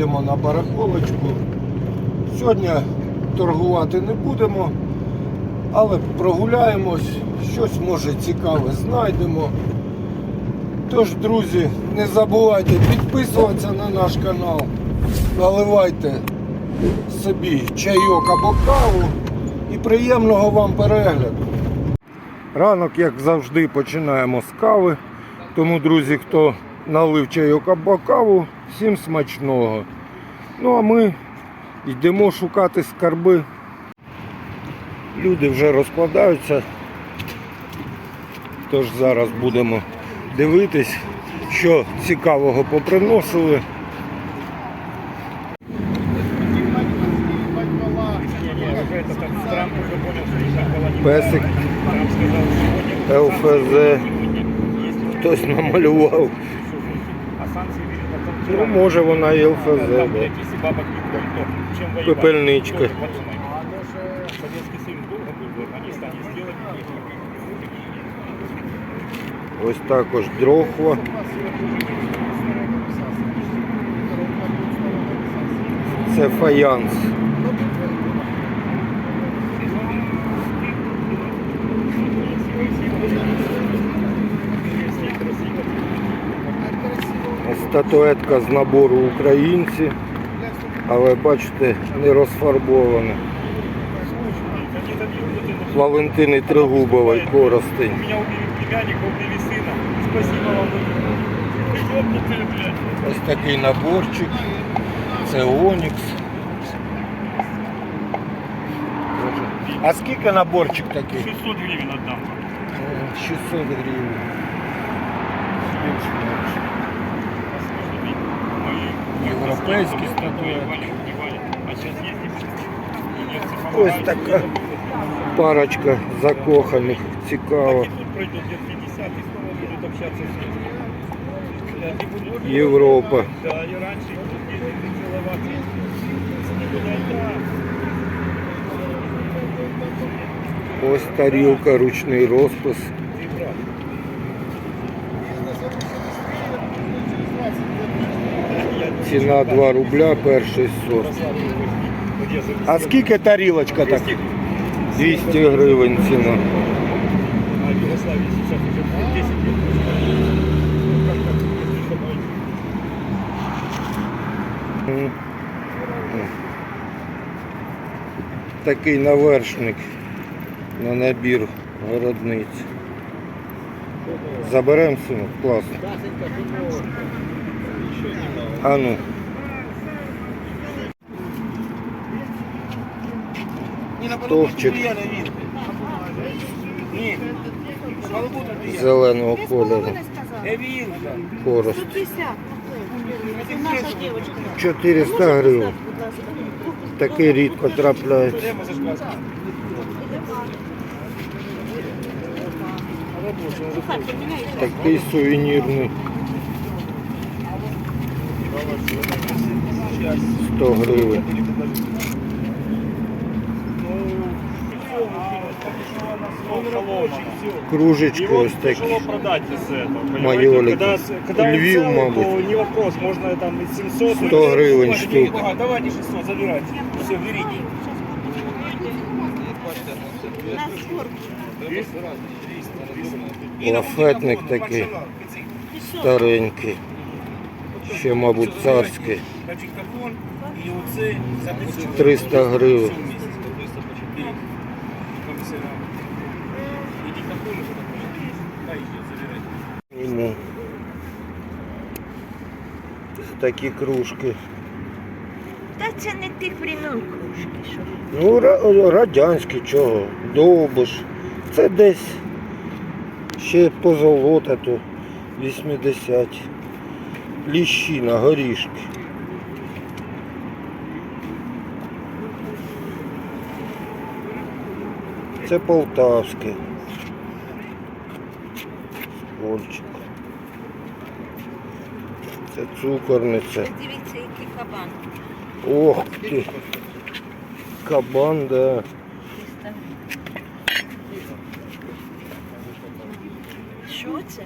їдемо на барахолочку. Сьогодні торгувати не будемо, але прогуляємось, щось може цікаве знайдемо. Тож, друзі, не забувайте підписуватися на наш канал, наливайте собі чайок або каву і приємного вам перегляду. Ранок, як завжди, починаємо з кави. Тому, друзі, хто налив чайок або каву, всім смачного. Ну а ми йдемо шукати скарби. Люди вже розкладаються. Тож зараз будемо дивитись, що цікавого поприносили. Песик ЛФЗ. Хтось намалював. Ну, може вона і ЛФЗ. Да. Пепельничка. Ось також дрохва. Це фаянс. Статуетка з набору українці, але бачите, не розфарбована. Валентини Тригубової коростень. Меня убили племянника, убили сына. Спасибо вам. Ёбнутые, блядь. Ось такий наборчик. Це Онікс. А скільки наборчик такий? 600 гривен отдам. Е, 600 гривень. Більш-менш. Європейські статуетки. А сейчас есть Ось така парочка закоханих. Цікаво. Тут пройдет лет 50 и Ціна 2 рубля, перший сорт. А скільки тарілочка так? 200 гривень ціна. А сейчас уже 10 лет. Как так, если что, будет. М. Такий навершник на набір городниць. Заберемо синок, класно. А ну. Товчик зеленого кольору. Хорост. 150. Наша дівчинка. 400 гривень. Такий рідко трапляється. Такий сувенірний. 100 гривень. Кружечки ось такі. Майолики. Львів, мабуть. не вопрос, можно там 700. 100 гривень штука. А, давайте 600, забирайте. Все, скорб. Лафетник такий старенький. Ще, мабуть, записуємо. 300 гривень. Такі кружки. Та це не тих времен кружки, що. Ну, радянські чого, довбиш. Це десь ще позолота то 80. Ліщина, горішки. Це полтавське. Ольчик. Це цукорниця. Дивіться, який кабан. Ох ти. Кабан, да. Що це?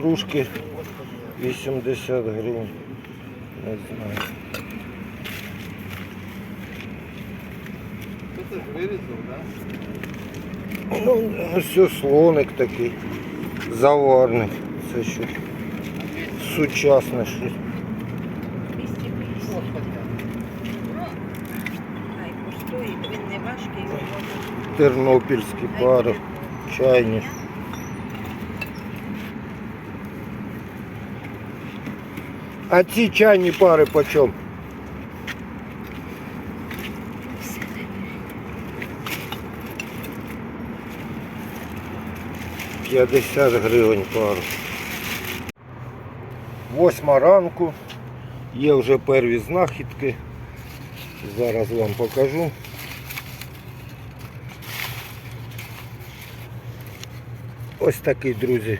Кружки 80 гривень. Не знаю. Ну, ось слоник такий. Заварник. Це що? Сучасне щось. 250. Хай коштує, він не важкий, його можна. Тернопільські пари. Чайні. А ці чайні пари почем? П'ятдесят гривень пару. Восьма ранку. Є вже перві знахідки. Зараз вам покажу. Ось такий, друзі,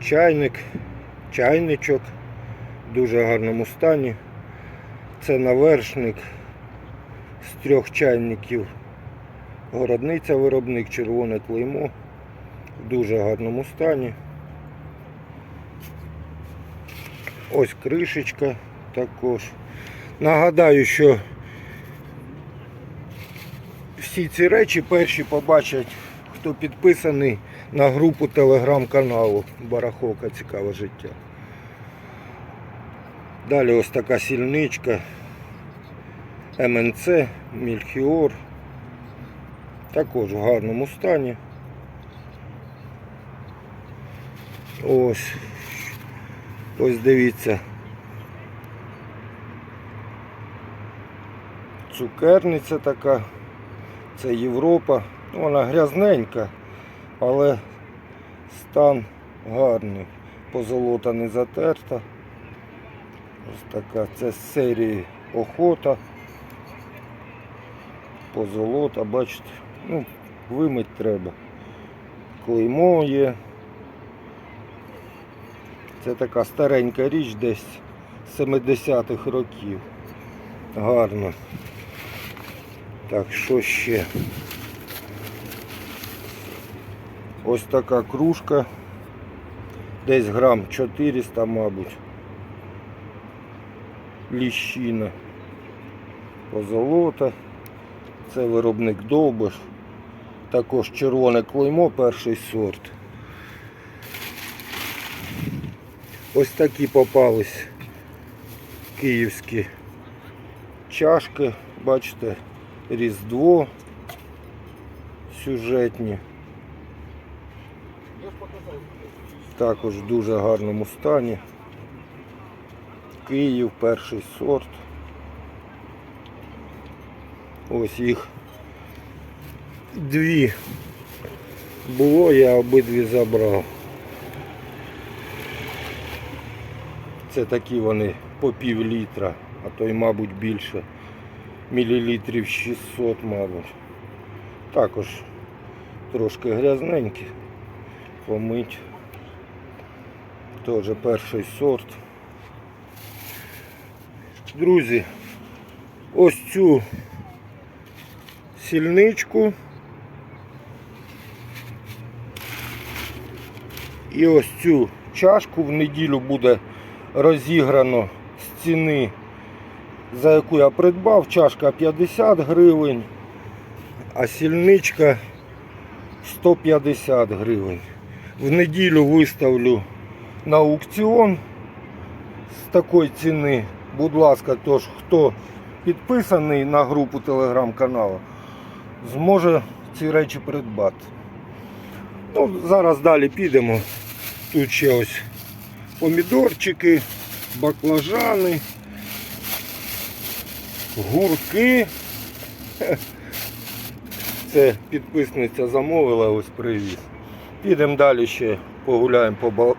чайник, чайничок дуже гарному стані. Це навершник з трьох чайників. Городниця виробник, червоне клеймо в дуже гарному стані. Ось кришечка також. Нагадаю, що всі ці речі перші побачать, хто підписаний на групу телеграм-каналу Бараховка Цікаве життя. Далі ось така сільничка МНЦ, Мільхіор. Також в гарному стані. Ось. Ось дивіться. Цукерниця така. Це Європа. Вона грязненька, але стан гарний. Позолота не затерта. Ось така. Це з серії охота. Позолота, бачите. Ну, вимить треба. Клеймо є. Це така старенька річ десь 70-х років. Гарно. Так, що ще? Ось така кружка. Десь грам 400, мабуть. Ліщина. Позолота. Це виробник Довбиш. Також червоне клеймо, перший сорт. Ось такі попались київські чашки, бачите, Різдво сюжетні. Також в дуже гарному стані. Київ, перший сорт. Ось їх дві було, я обидві забрав. Це такі вони по пів літра, а то й, мабуть, більше. Мілілітрів 600, мабуть. Також трошки грязненькі. Помить. Теж перший сорт. Друзі, ось цю сільничку. І ось цю чашку в неділю буде розіграно з ціни, за яку я придбав. Чашка 50 гривень, а сільничка 150 гривень. В неділю виставлю на аукціон з такої ціни. Будь ласка, тож хто підписаний на групу телеграм-каналу, зможе ці речі придбати. Ну, зараз далі підемо. Тут ще ось помідорчики, баклажани, гурки. Це підписниця замовила, ось привіз. Підемо далі ще погуляємо по ба-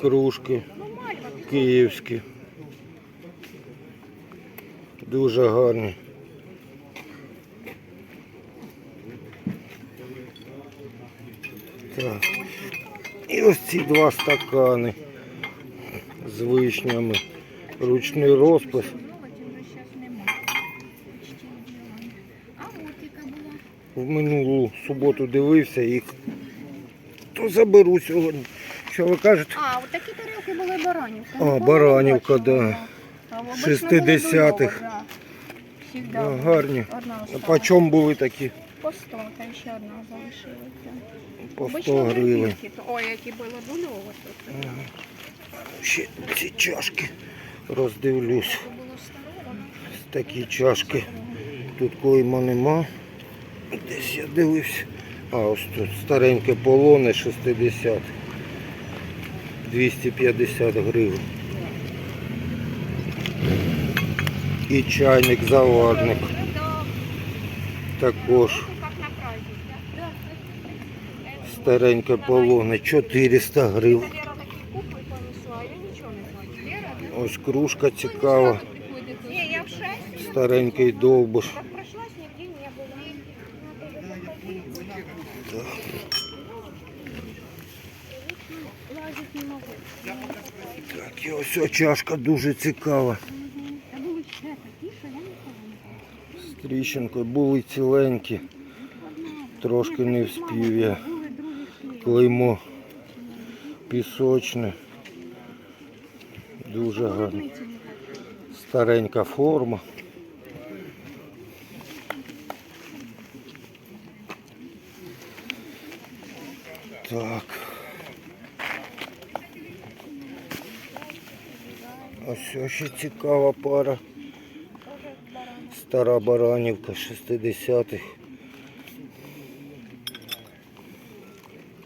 Кружки київські. Дуже гарні. Так. І ось ці два стакани з вишнями. Ручний розпис. В минулу суботу дивився їх, то заберу сьогодні. Що ви кажете? А, от такі тарілки були баранівка. А, Ну, Баранівка, обична, да. 60-х. Всігда А, була. гарні. А по чому були такі? По 100, та ще одна залишилася. По 100 гривень. Ой, які були дульово тут. Ще ці чашки роздивлюсь. Такі чашки. Тут клейма нема. Десь я дивився. А ось тут стареньке полоне 60. 250 гривень. І чайник заварник. Також Як на праздник. стареньке полоне 400 гривень. Ось кружка цікава. Старенький довбуш. Так прошлась, нигде не было. Лазить не могу. Так, і ось ця чашка дуже цікава. З тріщинкою були ціленькі. Трошки не вспів я. Клеймо пісочне. Дуже гарно. Старенька форма. Так. Ось ще цікава пара. Стара баранівка 60-х.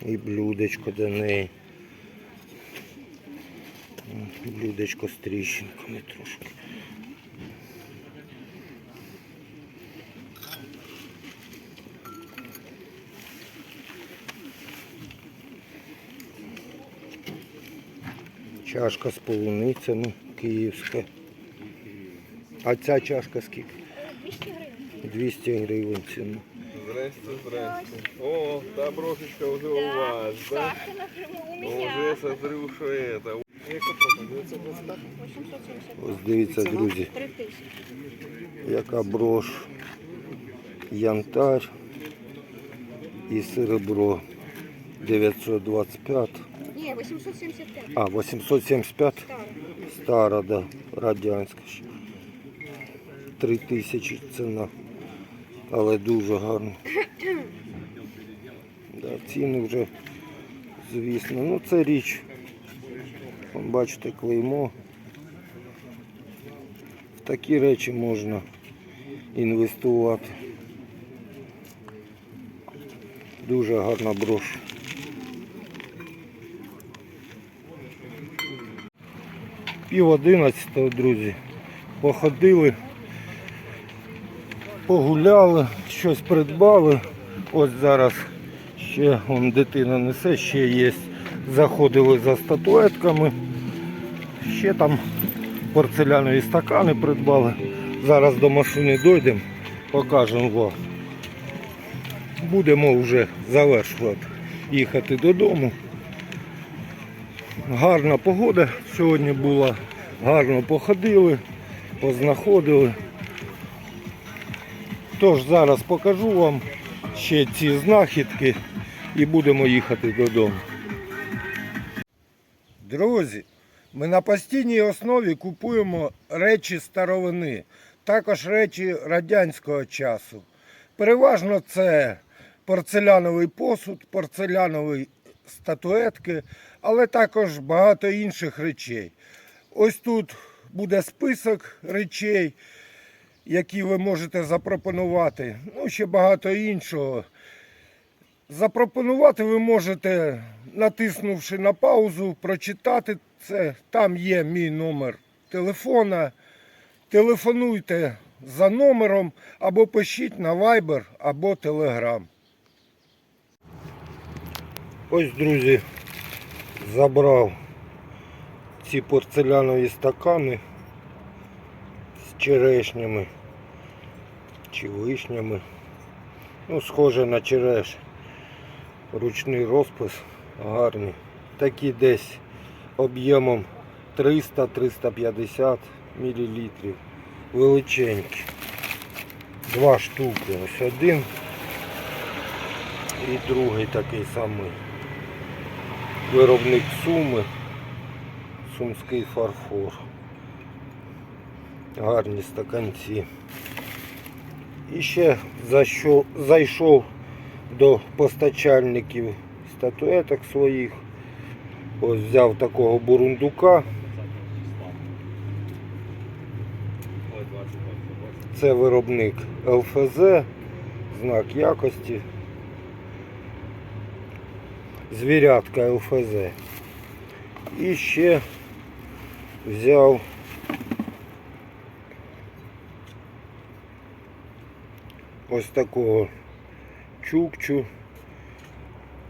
І блюдечко до неї. Блюдечко з тріщинками трошки. Чашка з полуницями київська. А ця чашка скільки? 200 гривень ціна. Здрасте, здрасте. О, та брошечка уже у вас, да? Уже смотрю, что это. Ось дивіться, друзі, 3 тисячі. яка брош. Янтарь і серебро 925. Ні, 875. А, 875 Старо. стара, да, радянська ще. 3000 ціна. Але дуже гарно. Да, ціни вже, звісно. Ну це річ. Бачите, клеймо. В такі речі можна інвестувати. Дуже гарна брош. Пів одинадцятого, друзі. Походили, погуляли, щось придбали. Ось зараз ще вон, дитина несе, ще є. Заходили за статуетками. Ще там порцелянові стакани придбали. Зараз до машини дійдемо, покажемо вам. Будемо вже завершувати їхати додому. Гарна погода сьогодні була. Гарно походили, познаходили. Тож зараз покажу вам ще ці знахідки і будемо їхати додому. Друзі, ми на постійній основі купуємо речі старовини, також речі радянського часу. Переважно це порцеляновий посуд, порцелянові статуетки, але також багато інших речей. Ось тут буде список речей, які ви можете запропонувати. Ну, ще багато іншого. Запропонувати ви можете, натиснувши на паузу, прочитати це. Там є мій номер телефона. Телефонуйте за номером або пишіть на Viber або Telegram. Ось, друзі, забрав ці порцелянові стакани з черешнями чи вишнями. Ну, схоже на череш. Ручний розпис гарний. Такі десь об'ємом 300-350 мл. Величенькі. Два штуки. Ось один І другий такий самий. Виробник суми. Сумський фарфор. Гарні стаканці. І ще за що зайшов до постачальників статуеток своїх. Ось взяв такого бурундука. Ой, 20, 20, 20. Це виробник ЛФЗ, знак якості. Звірятка ЛФЗ. І ще взяв ось такого чукчу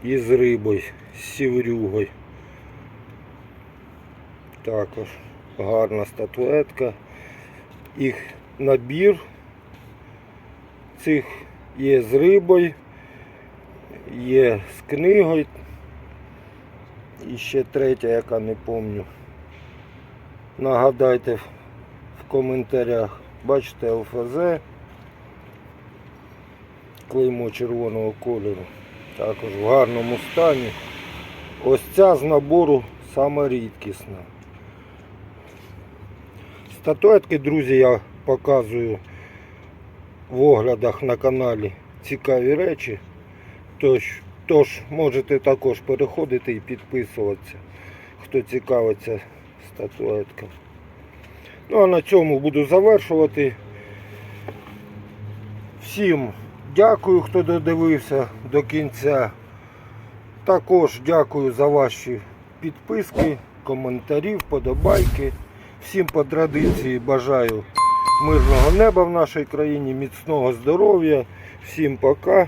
із рибою, з сіврюгою. Також гарна статуетка. Їх набір цих є з рибою, є з книгою. І ще третя, яка не пам'ятаю. Нагадайте в коментарях. Бачите ЛФЗ. Клеймо червоного кольору. Також в гарному стані. Ось ця з набору саме рідкісна. Статуетки, друзі, я показую в оглядах на каналі цікаві речі. Тож, тож можете також переходити і підписуватися, хто цікавиться статуетками. Ну а на цьому буду завершувати. Всім дякую, хто додивився до кінця. Також дякую за ваші підписки, коментарі, вподобайки. Всім по традиції бажаю мирного неба в нашій країні, міцного здоров'я. Всім пока